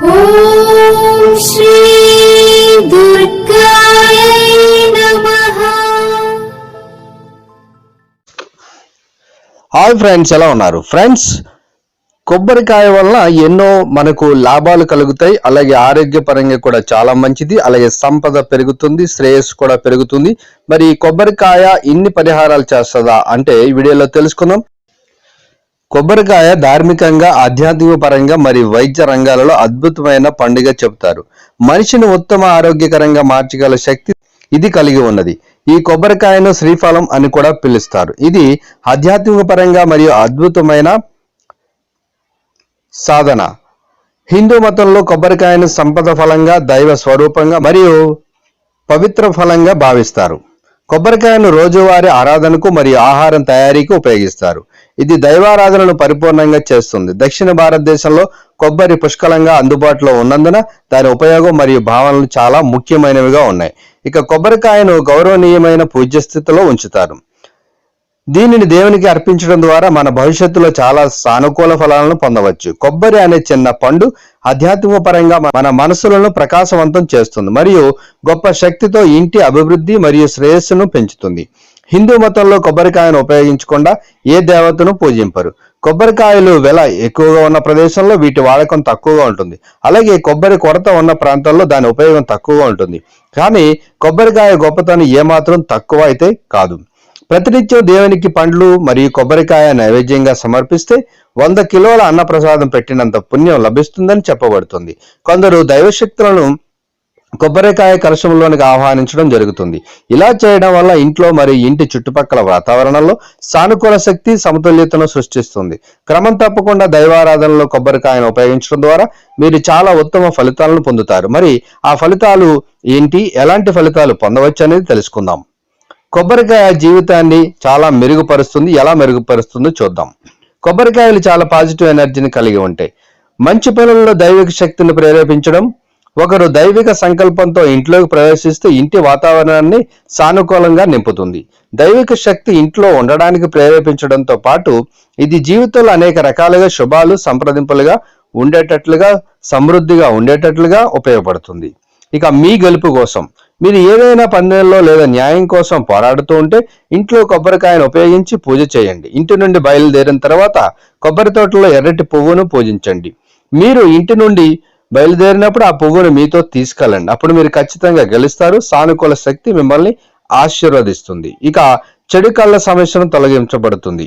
Hi friends ఎలా ఉన్నారు? Friends కొబ్బరికాయ వల్ల ఎన్నో మనకు లాభాలు కలుగుతాయి. అలాగే ఆరోగ్యపరంగా కూడా చాలా మంచిది. అలాగే సంపద పెరుగుతుంది శ్రేయస్సు కూడా పెరుగుతుంది. మరి ఈ కొబ్బరికాయ ఇన్ని పరిహారాలు చేస్తుందా అంటే ఈ వీడియోలో తెలుసుకుందాం. కొబ్బరికాయ ధార్మికంగా ఆధ్యాత్మిక పరంగా మరియు వైద్య రంగాలలో అద్భుతమైన పండుగ చెబుతారు. మనిషిని ఉత్తమ ఆరోగ్యకరంగా మార్చగల శక్తి ఇది కలిగి ఉన్నది. ఈ కొబ్బరికాయను శ్రీఫలం అని కూడా పిలుస్తారు. ఇది ఆధ్యాత్మిక పరంగా మరియు అద్భుతమైన సాధన. హిందూ మతంలో కొబ్బరికాయను సంపద ఫలంగా దైవ స్వరూపంగా మరియు పవిత్ర ఫలంగా భావిస్తారు. కొబ్బరికాయను రోజువారీ ఆరాధనకు మరియు ఆహారం తయారీకి ఉపయోగిస్తారు. ఇది దైవారాధనను పరిపూర్ణంగా చేస్తుంది. దక్షిణ భారతదేశంలో కొబ్బరి పుష్కలంగా అందుబాటులో ఉన్నందున దాని ఉపయోగం మరియు భావనలు చాలా ముఖ్యమైనవిగా ఉన్నాయి. ఇక కొబ్బరికాయను గౌరవనీయమైన పూజ్య స్థితిలో ఉంచుతారు. దీనిని దేవునికి అర్పించడం ద్వారా మన భవిష్యత్తులో చాలా సానుకూల ఫలాలను పొందవచ్చు. కొబ్బరి అనే చిన్న పండు ఆధ్యాత్మిక పరంగా మన మనసులను ప్రకాశవంతం చేస్తుంది మరియు గొప్ప శక్తితో ఇంటి అభివృద్ధి మరియు శ్రేయస్సును పెంచుతుంది. హిందూ మతంలో కొబ్బరికాయను ఉపయోగించకుండా ఏ దేవతను పూజింపరు. కొబ్బరికాయలు వెల ఎక్కువగా ఉన్న ప్రదేశంలో వీటి వాడకం తక్కువగా ఉంటుంది. అలాగే కొబ్బరి కొరత ఉన్న ప్రాంతాల్లో దాని ఉపయోగం తక్కువగా ఉంటుంది. కానీ కొబ్బరికాయ గొప్పతనం ఏమాత్రం తక్కువ అయితే కాదు. ప్రతినిత్యం దేవునికి పండ్లు మరియు కొబ్బరికాయ నైవేద్యంగా సమర్పిస్తే వంద కిలోల అన్నప్రసాదం పెట్టినంత పుణ్యం లభిస్తుందని చెప్పబడుతుంది. కొందరు దైవశక్తులను కొబ్బరికాయ కలశంలోనికి ఆహ్వానించడం జరుగుతుంది. ఇలా చేయడం వల్ల ఇంట్లో మరియు ఇంటి చుట్టుపక్కల వాతావరణంలో సానుకూల శక్తి సమతుల్యతను సృష్టిస్తుంది. క్రమం తప్పకుండా దైవారాధనలో కొబ్బరికాయను ఉపయోగించడం ద్వారా మీరు చాలా ఉత్తమ ఫలితాలను పొందుతారు. మరి ఆ ఫలితాలు ఏంటి? ఎలాంటి ఫలితాలు పొందవచ్చు అనేది తెలుసుకుందాం. కొబ్బరికాయ జీవితాన్ని చాలా మెరుగుపరుస్తుంది. ఎలా మెరుగుపరుస్తుందో చూద్దాం. కొబ్బరికాయలు చాలా పాజిటివ్ ఎనర్జీని కలిగి ఉంటాయి. మంచి పనుల్లో దైవిక శక్తిని ప్రేరేపించడం ఒకరు దైవిక సంకల్పంతో ఇంట్లోకి ప్రవేశిస్తే ఇంటి వాతావరణాన్ని సానుకూలంగా నింపుతుంది. దైవిక శక్తి ఇంట్లో ఉండడానికి ప్రేరేపించడంతో పాటు ఇది జీవితంలో అనేక రకాలుగా శుభాలు సంప్రదింపులుగా ఉండేటట్లుగా సమృద్ధిగా ఉండేటట్లుగా ఉపయోగపడుతుంది. ఇక మీ గెలుపు కోసం మీరు ఏదైనా పందెంలో లేదా న్యాయం కోసం పోరాడుతూ ఉంటే ఇంట్లో కొబ్బరికాయను ఉపయోగించి పూజ చేయండి. ఇంటి నుండి బయలుదేరిన తర్వాత కొబ్బరి తోటలో ఎర్రటి పువ్వును పూజించండి. మీరు ఇంటి నుండి బయలుదేరినప్పుడు ఆ పువ్వును మీతో తీసుకెళ్ళండి. అప్పుడు మీరు ఖచ్చితంగా గెలుస్తారు. సానుకూల శక్తి మిమ్మల్ని ఆశీర్వదిస్తుంది. ఇక చెడు కళ్ళ సమస్యను తొలగించబడుతుంది.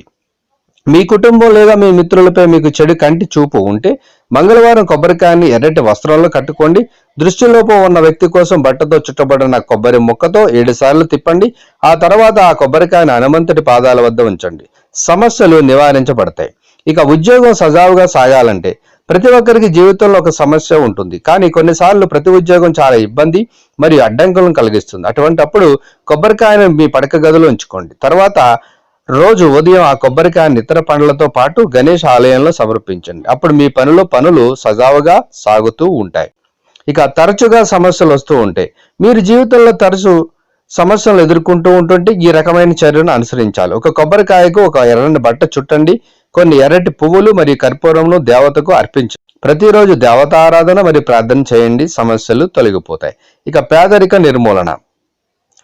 మీ కుటుంబం లేదా మీ మిత్రులపై మీకు చెడు కంటి చూపు ఉంటే మంగళవారం కొబ్బరికాయని ఎర్రటి వస్త్రాల్లో కట్టుకోండి. దృష్టిలోపం ఉన్న వ్యక్తి కోసం బట్టతో చుట్టబడిన కొబ్బరి ముక్కతో ఏడు సార్లు తిప్పండి. ఆ తర్వాత ఆ కొబ్బరికాయని హనుమంతుడి పాదాల వద్ద ఉంచండి. సమస్యలు నివారించబడతాయి. ఇక ఉద్యోగం సజావుగా సాగాలంటే ప్రతి ఒక్కరికి జీవితంలో ఒక సమస్య ఉంటుంది. కానీ కొన్నిసార్లు ప్రతి ఉద్యోగం చాలా ఇబ్బంది మరియు అడ్డంకులను కలిగిస్తుంది. అటువంటప్పుడు కొబ్బరికాయను మీ పడక గదిలో ఉంచుకోండి. తర్వాత రోజు ఉదయం ఆ కొబ్బరికాయని ఇతర పండ్లతో పాటు గణేష్ ఆలయంలో సమర్పించండి. అప్పుడు మీ పనిలో పనులు సజావుగా సాగుతూ ఉంటాయి. ఇక తరచుగా సమస్యలు వస్తూ ఉంటాయి. మీరు జీవితంలో తరచు సమస్యలు ఎదుర్కొంటూ ఉంటుంటే ఈ రకమైన చర్యను అనుసరించాలి. ఒక కొబ్బరికాయకు ఒక ఎర్రని బట్ట చుట్టండి. కొన్ని ఎర్రటి పువ్వులు మరియు కర్పూరంను దేవతకు అర్పించండి ప్రతిరోజు దేవతారాధన మరియు ప్రార్థన చేయండి సమస్యలు తొలగిపోతాయి. ఇక పేదరిక నిర్మూలన.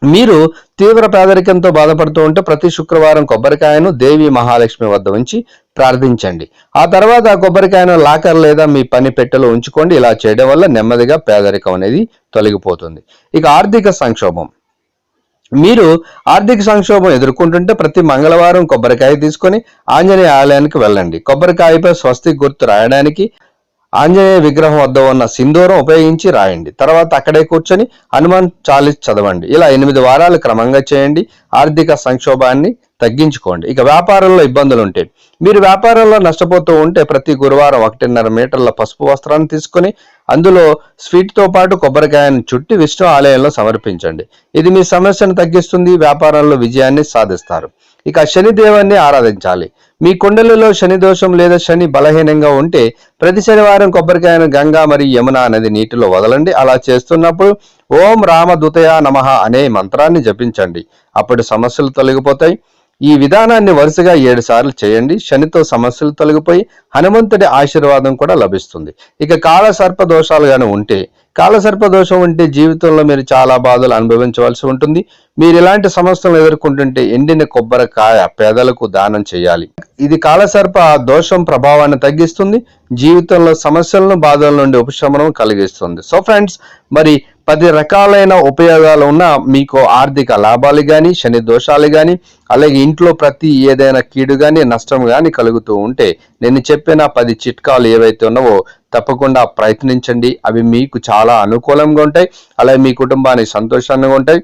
మీరు తీవ్ర పేదరికంతో బాధపడుతూ ఉంటే ప్రతి శుక్రవారం కొబ్బరికాయను దేవి మహాలక్ష్మి వద్ద ఉంచి ప్రార్థించండి. ఆ తర్వాత ఆ కొబ్బరికాయను లాకర్ లేదా మీ పని పెట్టెలో ఉంచుకోండి. ఇలా చేయడం వల్ల నెమ్మదిగా పేదరికం అనేది తొలగిపోతుంది. ఇక ఆర్థిక సంక్షోభం. మీరు ఆర్థిక సంక్షోభం ఎదుర్కొంటుంటే ప్రతి మంగళవారం కొబ్బరికాయ తీసుకొని ఆంజనేయ ఆలయానికి వెళ్ళండి. కొబ్బరికాయపై స్వస్తి గుర్తు రాయడానికి ఆంజనేయ విగ్రహం వద్ద ఉన్న సింధూరం ఉపయోగించి రాయండి. తర్వాత అక్కడే కూర్చొని హనుమాన్ చాలీస్ చదవండి. ఇలా ఎనిమిది వారాలు క్రమంగా చేయండి. ఆర్థిక సంక్షోభాన్ని తగ్గించుకోండి. ఇక వ్యాపారంలో ఇబ్బందులు ఉంటాయి మీరు వ్యాపారంలో నష్టపోతూ ఉంటే ప్రతి గురువారం ఒకటిన్నర మీటర్ల పసుపు వస్త్రాన్ని తీసుకొని అందులో స్వీట్తో పాటు కొబ్బరికాయను చుట్టి విష్ణు ఆలయంలో సమర్పించండి. ఇది మీ సమస్యను తగ్గిస్తుంది వ్యాపారంలో విజయాన్ని సాధిస్తారు. ఇక శని ఆరాధించాలి. మీ కుండలలో శని దోషం లేదా శని బలహీనంగా ఉంటే ప్రతి శనివారం కొబ్బరికాయను గంగా మరియు యమున నది నీటిలో వదలండి. అలా చేస్తున్నప్పుడు ఓం రామదూతయా నమః అనే మంత్రాన్ని జపించండి. అప్పుడు సమస్యలు తొలగిపోతాయి. ఈ విధానాన్ని వరుసగా ఏడు సార్లు చేయండి. శనితో సమస్యలు తొలగిపోయి హనుమంతుడి ఆశీర్వాదం కూడా లభిస్తుంది. ఇక కాలసర్ప దోషాలు కానీ ఉంటే కాలసర్ప దోషం ఉంటే జీవితంలో మీరు చాలా బాధలు అనుభవించవలసి ఉంటుంది. మీరు ఇలాంటి సమస్యలను ఎదుర్కొంటుంటే ఎండిన కొబ్బరికాయ పేదలకు దానం చేయాలి. ఇది కాలసర్ప దోషం ప్రభావాన్ని తగ్గిస్తుంది. జీవితంలో సమస్యలను బాధల నుండి ఉపశమనం కలిగిస్తుంది. సో ఫ్రెండ్స్ మరి పది రకాలైన ఉపయోగాలు ఉన్న మీకు ఆర్థిక లాభాలు కానీ శని దోషాలు కానీ అలాగే ఇంట్లో ప్రతి ఏదైనా కీడు కానీ నష్టం కానీ కలుగుతూ ఉంటే నేను చెప్పిన పది చిట్కాలు ఏవైతే ఉన్నావో తప్పకుండా ప్రయత్నించండి. అవి మీకు చాలా అనుకూలంగా ఉంటాయి. అలాగే మీ కుటుంబానికి సంతోషంగా ఉంటాయి.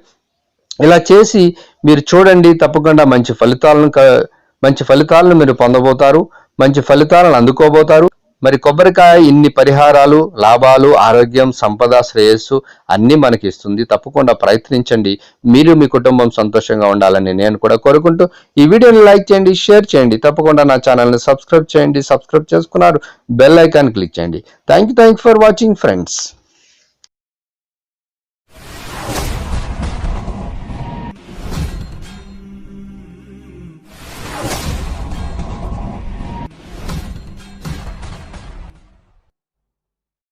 ఇలా చేసి మీరు చూడండి. తప్పకుండా మంచి ఫలితాలను క- మంచి ఫలితాలను మీరు పొందబోతారు. మంచి ఫలితాలను అందుకోబోతారు. మరి కొబ్బరికాయ ఇన్ని పరిహారాలు లాభాలు ఆరోగ్యం సంపద శ్రేయస్సు అన్నీ మనకి ఇస్తుంది. తప్పకుండా ప్రయత్నించండి. మీరు మీ కుటుంబం సంతోషంగా ఉండాలని నేను కూడా కోరుకుంటూ ఈ వీడియోని లైక్ చేయండి షేర్ చేయండి. తప్పకుండా నా ఛానల్ని సబ్స్క్రైబ్ చేయండి. సబ్స్క్రైబ్ చేసుకున్నారు బెల్ ఐకాన్ క్లిక్ చేయండి. Thank you thank for watching friends.